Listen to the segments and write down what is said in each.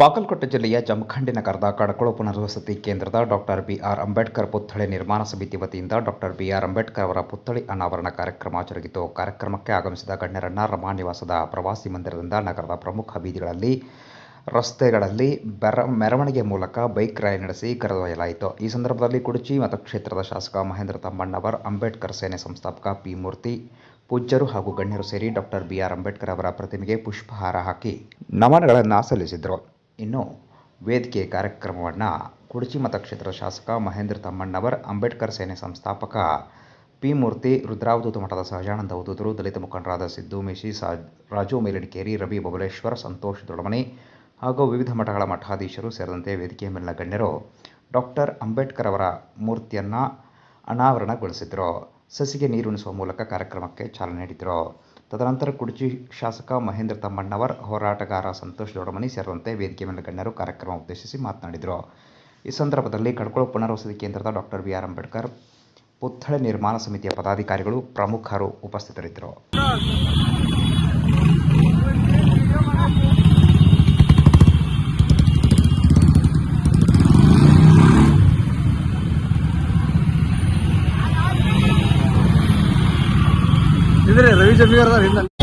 ಬಾಗಲಕೋಟೆ ಜಿಲ್ಲೆಯ ಜಮಖಂಡಿ ನಗರದ ಕಡಕೊಳ ಪುನರ್ವಸತಿ ಕೇಂದ್ರದ ಡಾಕ್ಟರ್ ಬಿಆರ್ ಅಂಬೇಡ್ಕರ್ ಪುತ್ಥಳಿ ನಿರ್ಮಾಣ ಸಮಿತಿ ವತಿಯಿಂದ ಡಾಕ್ಟರ್ ಬಿಆರ್ ಅಂಬೇಡ್ಕರ್ ಅವರ ಪುತ್ಥಳಿ ಅನಾವರಣ ಕಾರ್ಯಕ್ರಮ ಜರುಗಿತು. ಕಾರ್ಯಕ್ರಮಕ್ಕೆ ಆಗಮಿಸಿದ ಗಣ್ಯರನ್ನ ರಮಾ ನಿವಾಸದ ಪ್ರವಾಸಿ ಮಂದಿರದಿಂದ ನಗರದ ಪ್ರಮುಖ ಬೀದಿಗಳಲ್ಲಿ, ರಸ್ತೆಗಳಲ್ಲಿ ಬೆರ, ಮೆರವಣಿಗೆ ಮೂಲಕ ಬೈಕ್ ರ್ಯಾಲಿ ನಡೆಸಿ ಕರೆದೊಯ್ಯಲಾಯಿತು. ಈ ಸಂದರ್ಭದಲ್ಲಿ ಕುಡಚಿ ಮತಕ್ಷೇತ್ರದ ಶಾಸಕ ಮಹೇಂದ್ರ ತಮ್ಮಣ್ಣವರ್, ಅಂಬೇಡ್ಕರ್ ಸೇನೆ ಸಂಸ್ಥಾಪಕ ಪಿ ಮೂರ್ತಿ, ಪೂಜ್ಯರು ಹಾಗೂ ಗಣ್ಯರು ಸೇರಿ ಡಾಕ್ಟರ್ ಬಿಆರ್ ಅಂಬೇಡ್ಕರ್ ಅವರ ಪ್ರತಿಮೆಗೆ ಪುಷ್ಪಹಾರ ಹಾಕಿ ನಮನಗಳನ್ನು ಸಲ್ಲಿಸಿದರು. ಇನ್ನು ವೇದಿಕೆ ಕಾರ್ಯಕ್ರಮವನ್ನು ಕುಡಚಿ ಮತಕ್ಷೇತ್ರದ ಶಾಸಕ ಮಹೇಂದ್ರ ತಮ್ಮಣ್ಣವರ್, ಅಂಬೇಡ್ಕರ್ ಸೇನೆ ಸಂಸ್ಥಾಪಕ ಪಿ ಮೂರ್ತಿ, ರುದ್ರಾವಧೂತ ಮಠದ ಸಹಜಾನಂದ ಅವಧೂತರು ದಲಿತ ಮುಖಂಡರಾದ ಸಿದ್ದು ಮೇಶಿ, ಸಾ ರಾಜು ಮೇಲಡಿಕೇರಿ, ರವಿ ಬಬಲೇಶ್ವರ್ ಸಂತೋಷ್ ದೊಡಮನಿ ಹಾಗೂ ವಿವಿಧ ಮಠಗಳ ಮಠಾಧೀಶರು ಸೇರಿದಂತೆ ವೇದಿಕೆಯ ಮೇಲಿನ ಗಣ್ಯರು ಡಾಕ್ಟರ್ ಅಂಬೇಡ್ಕರ್ ಅವರ ಮೂರ್ತಿಯನ್ನು ಅನಾವರಣಗೊಳಿಸಿದರು. ಸಸಿಗೆ ನೀರುಣಿಸುವ ಮೂಲಕ ಕಾರ್ಯಕ್ರಮಕ್ಕೆ ಚಾಲನೆ ನೀಡಿದರು. ತದನಂತರ ಕುಡಚಿ ಶಾಸಕ ಮಹೇಂದ್ರ ತಮ್ಮಣ್ಣವರ್, ಹೋರಾಟಗಾರ ಸಂತೋಷ್ ದೊಡಮನಿ ಸೇರಿದಂತೆ ವೇದಿಕೆ ಮೇಲೆ ಗಣ್ಯರು ಕಾರ್ಯಕ್ರಮ ಉದ್ದೇಶಿಸಿ ಮಾತನಾಡಿದರು. ಈ ಸಂದರ್ಭದಲ್ಲಿ ಕಡ್ಕೊಳ ಪುನರ್ವಸತಿ ಕೇಂದ್ರದ ಡಾಕ್ಟರ್ ಬಿ ಆರ್ ಅಂಬೇಡ್ಕರ್, ಪುತ್ಥಳಿ ನಿರ್ಮಾಣ ಸಮಿತಿಯ ಪದಾಧಿಕಾರಿಗಳು ಪ್ರಮುಖರು ಉಪಸ್ಥಿತರಿದ್ದರು. ಇದ್ರೆ ರವಿ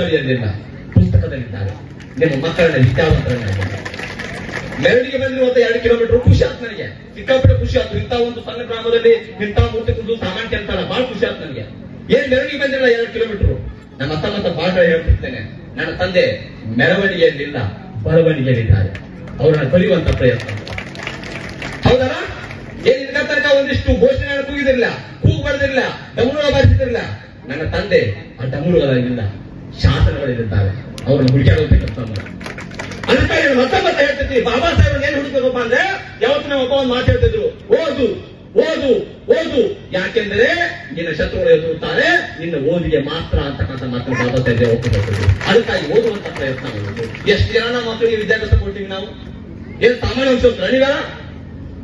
ಅವರು ಪುಸ್ತಕದಲ್ಲಿದ್ದಾರೆ. ನಿಮ್ಮ ಮಕ್ಕಳನ್ನ ವಿದ್ಯಾವಂತರನ್ನಾಗಿ ಮೆರವಣಿಗೆ ಬಂದಿರುವಂತ ಎರಡು ಕಿಲೋಮೀಟರ್ ಖುಷಿ ಆಯ್ತು ನನಗೆ. ಸಿಕ್ಕಾಪಟ್ಟೆ ಖುಷಿ ಆಯ್ತು. ಇಂಥ ಒಂದು ಸಣ್ಣ ಗ್ರಾಮದಲ್ಲಿ ಇಂಥ ಮೂರ್ತಿ ಕುಂದು ಸಾಮಾನ್ಯ ಕೆಲಸ ಬಹಳ ಖುಷಿ ಆಯ್ತು ನನಗೆ. ಏನ್ ಮೆರವಣಿಗೆ ಬಂದಿಲ್ಲ ಎರಡು ಕಿಲೋಮೀಟರ್ ನನ್ನ ಅತ್ತ ಮತ್ತ ಪಾಠ ಹೇಳ್ತಿರ್ತೇನೆ. ನನ್ನ ತಂದೆ ಮೆರವಣಿಗೆಯಲ್ಲಿಲ್ಲ, ಬರವಣಿಗೆಯಲ್ಲಿದ್ದಾರೆ. ಅವರನ್ನ ಕಲಿಯುವಂತ ಪ್ರಯತ್ನ. ಹೌದಲ್ಲ? ಏನ್ ಇದಕ್ಕ ತನಕ ಒಂದಿಷ್ಟು ಘೋಷಣೆ ಕೂಗಿದಿರಲಿಲ್ಲ ಕೂಗು ಬರೆದಿರಲಿಲ್ಲ ಡಮರುಗ ಬಾರಿಸಿದಿರಲಿಲ್ಲ ನನ್ನ ತಂದೆ ಆ ಡಮರುಗಳಿಲ್ಲ ಶಾಸನಗಳಿರುತ್ತಾರೆ. ಅವ್ರನ್ನ ಹುಡುಕಾಡುವಂತ ಅದಕ್ಕೆ ಮತ್ತೆ ಮತ್ತೆ ಹೇಳ್ತಿದ್ವಿ ಬಾಬಾ ಸಾಹೇಬ್ ಏನ್ ಹುಡುಕಬೇಕಪ್ಪ ಅಂದ್ರೆ, ಯಾವತ್ತು ನಾವು ಒಬ್ಬ ಒಂದು ಮಾತು ಹೇಳ್ತಿದ್ರು, ಓದು ಓದು ಓದು. ಯಾಕೆಂದ್ರೆ, ನಿನ್ನ ಶತ್ರುಗಳು ಎದುರುತ್ತಾರೆ, ನಿನ್ನ ಓದಿಗೆ ಮಾತ್ರ ಅಂತಕ್ಕಂಥ ಮಾತನ್ನು ಬಾಬಾ ಸಾಹೇಬ್ ಒಪ್ಪಿಕೊಟ್ಟಿದ್ರು ಅದಕ್ಕಾಗಿ ಓದುವಂತ ಪ್ರಯತ್ನ ಮಾಡೋದು ಎಷ್ಟು ಜನ ನಮ್ಮ ಮಕ್ಕಳಿಗೆ ವಿದ್ಯಾಭ್ಯಾಸ ಕೊಡ್ತೀವಿ ನಾವು? ಏನ್ ಸಾಮಾನ್ಯ ಅಂಶ ನೀವೆಲ್ಲ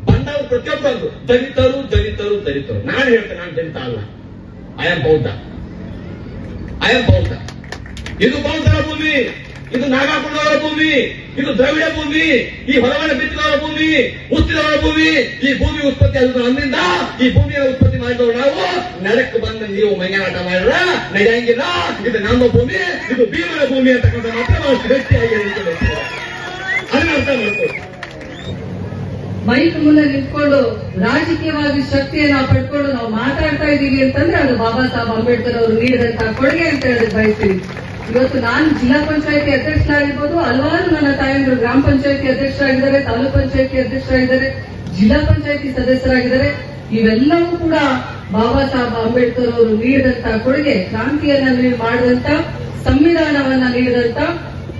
ಬಂದವರು ಪ್ರತಿಯೊಬ್ಬರು ದಲಿತರು ದಲಿತರು ದಲಿತರು. ನಾನು ಹೇಳ್ತೇನೆ, ನಾನು ದಲಿತ ಅಲ್ಲ. I am Bauddha I am Bauddha ಇದು ಬೌದ್ಧರ ಭೂಮಿ, ಇದು ನಾಗಾಪುರದವರ ಭೂಮಿ, ಇದು ದ್ರವಿಡ ಭೂಮಿ, ಈ ಹೊರಗಡೆ ಬಿತ್ತಿದವರ ಭೂಮಿ ಉತ್ತಿದವರ ಭೂಮಿ, ಈ ಭೂಮಿ ಉತ್ಪತ್ತಿ ಆದ ನಮ್ಮಿಂದ, ಈ ಭೂಮಿಯ ಉತ್ಪತ್ತಿ ಮಾಡಿದವರು ನಾವು. ನೆಲಕ್ಕೆ ಬಂದ ನೀವು ಮೈಗಾಟ ಮಾಡಿದ್ರ, ನಡೆಯಂಗಿಲ್ಲ. ಇದು ನಮ್ಮ ಭೂಮಿ, ಇದು ಭೀಮರ ಭೂಮಿ ಅಂತಕ್ಕಂಥ ಮಾತ್ರ ನಾವು ಗಟ್ಟಿಯಾಗಿ ಅದನ್ನ ಅರ್ಥ ಮೈಕ್ ಮುಂದೆ ನಿಂತ್ಕೊಂಡು ರಾಜಕೀಯವಾಗಿ ಶಕ್ತಿಯನ್ನ ಪಡ್ಕೊಂಡು ನಾವು ಮಾತಾಡ್ತಾ ಇದ್ದೀವಿ ಅಂತಂದ್ರೆ ಅದು ಬಾಬಾ ಸಾಹೇಬ್ ಅಂಬೇಡ್ಕರ್ ಅವರು ನೀಡಿದಂತಹ ಕೊಡುಗೆ ಅಂತ ಹೇಳಿ ಬಯಸ್ತೀವಿ. ಇವತ್ತು ನಾನು ಜಿಲ್ಲಾ ಪಂಚಾಯತಿ ಅಧ್ಯಕ್ಷರಾಗಿರ್ಬೋದು, ಹಲವಾರು ನನ್ನ ತಾಯಂದಿರು ಗ್ರಾಮ ಪಂಚಾಯತಿ ಅಧ್ಯಕ್ಷರಾಗಿದ್ದಾರೆ, ತಾಲೂಕ್ ಪಂಚಾಯತಿ ಅಧ್ಯಕ್ಷರಾಗಿದ್ದಾರೆ, ಜಿಲ್ಲಾ ಪಂಚಾಯತಿ ಸದಸ್ಯರಾಗಿದ್ದಾರೆ. ಇವೆಲ್ಲವೂ ಕೂಡ ಬಾಬಾ ಸಾಹೇಬ್ ಅಂಬೇಡ್ಕರ್ ಅವರು ನೀಡಿದಂತಹ ಕೊಡುಗೆ, ಕ್ರಾಂತಿಯನ್ನ ಮಾಡಿದಂತ, ಸಂವಿಧಾನವನ್ನ ನೀಡಿದಂತ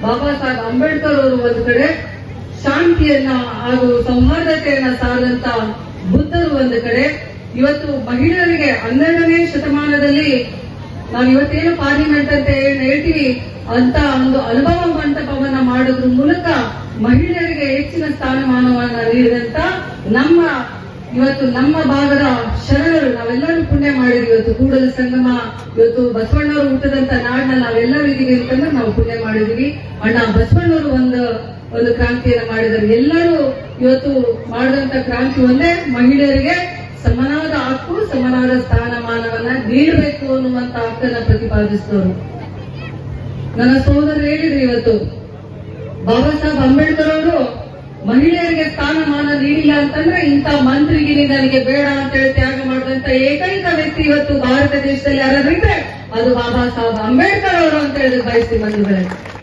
ಬಾಬಾ ಸಾಹೇಬ್ ಅಂಬೇಡ್ಕರ್ ಅವರು ಒಂದು ಕಡೆ, ಶಾಂತಿಯನ್ನ ಹಾಗೂ ಸೌಹಾರ್ದತೆಯನ್ನ ಸಾರಿದಂತ ಬುದ್ಧರು ಒಂದು ಕಡೆ. ಇವತ್ತು ಮಹಿಳೆಯರಿಗೆ ಹನ್ನೆರಡನೇ ಶತಮಾನದಲ್ಲಿ ನಾವು ಇವತ್ತೇನು ಪಾರ್ಲಿಮೆಂಟ್ ಅಂತ ಏನ್ ಹೇಳ್ತೀವಿ, ಅಂತ ಒಂದು ಅನುಭವ ಮಂಟಪವನ್ನ ಮಾಡೋದ್ರ ಮೂಲಕ ಮಹಿಳೆಯರಿಗೆ ಹೆಚ್ಚಿನ ಸ್ಥಾನಮಾನವನ್ನ ನೀಡಿದಂತ ನಮ್ಮ ಇವತ್ತು ನಮ್ಮ ಭಾಗದ ಶರಣರು, ನಾವೆಲ್ಲರೂ ಪುಣ್ಯ ಮಾಡಿದ್ವಿ ಇವತ್ತು ಕೂಡಲ ಸಂಗಮ, ಇವತ್ತು ಬಸವಣ್ಣವರು ಹುಟ್ಟದಂತ ನಾಡನ್ನ ನಾವೆಲ್ಲರೂ ಇದೀವಿ ಅಂತಂದ್ರೆ ನಾವು ಪುಣ್ಯ ಮಾಡಿದೀವಿ. ಅಣ್ಣ ಬಸವಣ್ಣವರು ಒಂದು ಒಂದು ಕ್ರಾಂತಿಯನ್ನ ಮಾಡಿದರು. ಎಲ್ಲರೂ ಇವತ್ತು ಮಾಡಿದಂತ ಕ್ರಾಂತಿ ಒಂದೇ ಮಹಿಳೆಯರಿಗೆ. ಸಮನಾದ ಹಕ್ಕು ಸಮನಾದ ಸ್ಥಾನಮಾನವನ್ನ ನೀಡಬೇಕು ಅನ್ನುವಂತ ಹಕ್ಕನ್ನ ಪ್ರತಿಪಾದಿಸಿದವರು. ನನ್ನ ಸೋದರ ಹೇಳಿದ್ರು ಇವತ್ತು, ಬಾಬಾ ಸಾಹೇಬ್ ಅಂಬೇಡ್ಕರ್ ಅವರು, ಮಹಿಳೆಯರಿಗೆ ಸ್ಥಾನಮಾನ ನೀಡಿಲ್ಲ ಅಂತಂದ್ರೆ ಇಂಥ ಮಂತ್ರಿಗಿರಿ ನನಗೆ ಬೇಡ ಅಂತ ಹೇಳಿ ತ್ಯಾಗ ಮಾಡಿದಂತ ಏಕೈಕ ವ್ಯಕ್ತಿ ಇವತ್ತು ಭಾರತ ದೇಶದಲ್ಲಿ ಯಾರಾದ್ರೂ ಇದ್ರೆ ಅದು ಬಾಬಾ ಸಾಹೇಬ್ ಅಂಬೇಡ್ಕರ್ ಅವರು ಅಂತ ಹೇಳಿ ಬಯಸ್ತೀವಿ ಬಂಧುಗಳೇ.